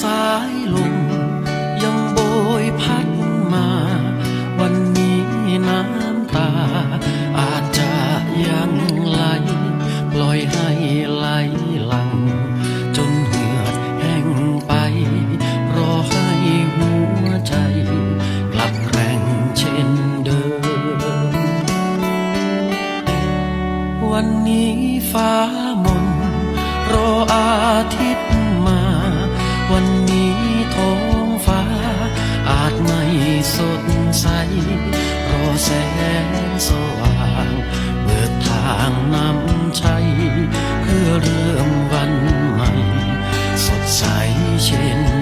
สายลมยังโบยพัดมา วันนี้น้ำตา อาจจะยังไหล ปล่อยให้ไหลหลัง จนเหือดแห้งไป รอให้หัวใจกลับแรงเช่นเดิม วันนี้ฟ้ามน ท้องฟ้า อาจไม่สดใสรอแสงสว่างเปิดทางนำชัยเพื่อเริ่มวันใหม่ สดใสเช่น